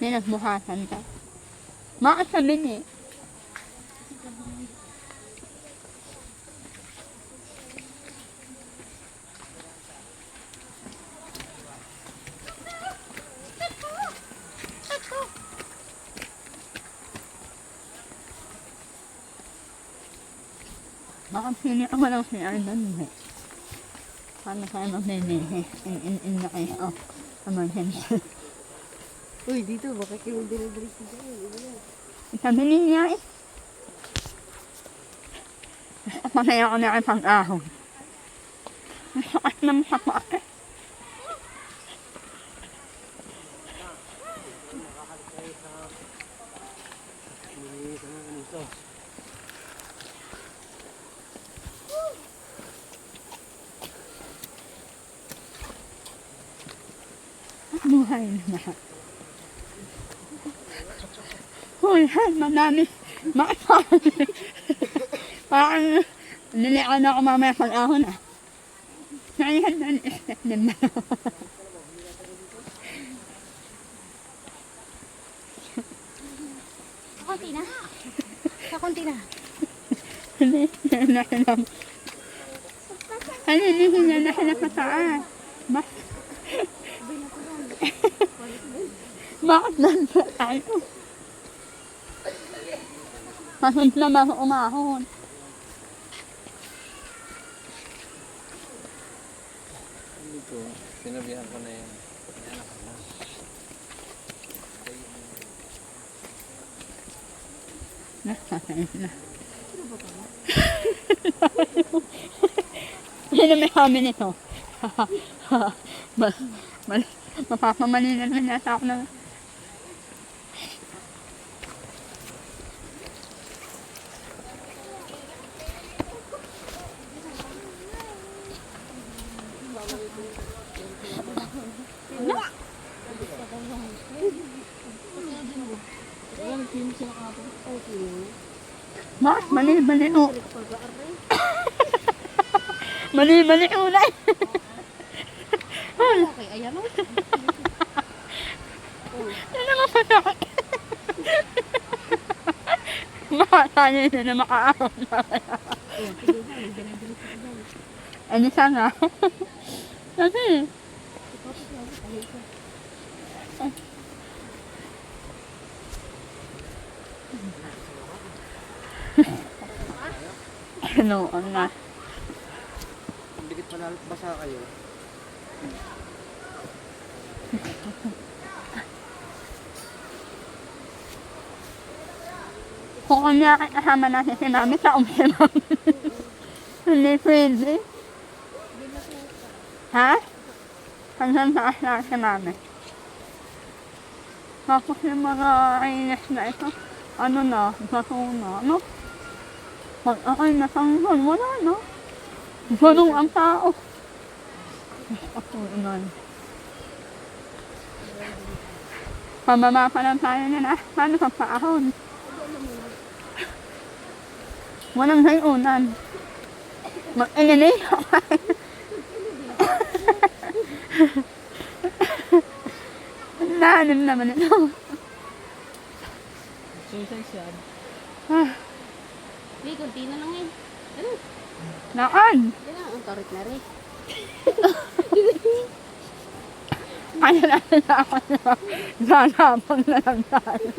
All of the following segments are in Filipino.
من المحاسنة ما أحسن مني بعض في نعمة لو في عند منها خلنا خلنا في النعيم أو أما الهمس Uy, dito, baka kayo dinidrik ko dyan. Sabi niya eh. Patay ako na pag-ahon. Ang sakit ng sapa eh. Buhay na. Hoy, han, madami. Makapali. Parang nilikan ako mamaya pag ahon ah. Naihan na ni-expect din ba? Kakunti na. Kakunti na. Hindi, na sila. Ano, hindi niya na sila pataas. Bak Bakit nandun tayo? Masund na ba umahon? Hindi ko, sinabihan ko na. Anak ko na. Nasasay na. Kami nito? Mal, mal, mapapamalinan na nata ako na. Mas, mali, mali, o. mali, mali, ulay. Okay, ayan o. Yan naman masakit. Makakaya na na makaahon mamaya. Ano sana? Kasi, ano, ano na. Kung dikit pa na basa kayo. Kung kanya kasama natin si Mami sa umsi Mami. Hindi pwede. Ha? Hanggang taas lang si Mami. Tapos yung mga inis na ito, ano na, bato na, no? Pag ako'y nasanggol, wala na. Ganun ang tao. Ako, inan. Pababa pa lang tayo na na. Paano ka paahon? Walang hayunan. Mag-inilay ako. Lalim naman ito. Suicide yan. Ah, Hindi, kunti na lang eh. Ano? Naan? Yan na, ang karit na rin. Kaya na na ako na. Nanapang na lang tayo.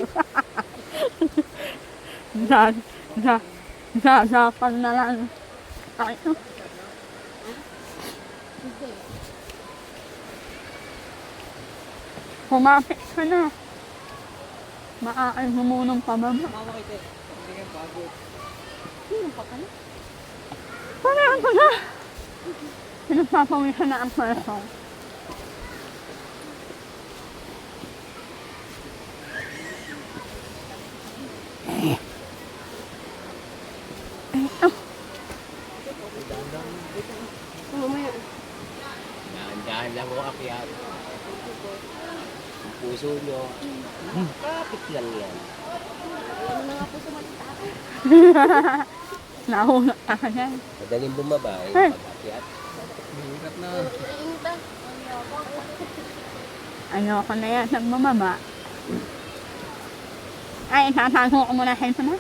Nan, na, nanapang na lang tayo. Hindi. Kumapit ka na. Maakay mo munang pababa. Mama kita. Hindi nga bago. Sino pa ka na? Parang ko na. Pinagpapawisan na ang person. Dahan-dahan lang ako akyat. Puso nyo. Kapit lang yan. Ano na nga po sa malita ako. Nahulog ka na. Madaling bumaba eh. Hey. Pag-akyat. Hirap na. Ah. Ayoko na yan. Nagmamama. Ay, tatago ko muna sa na.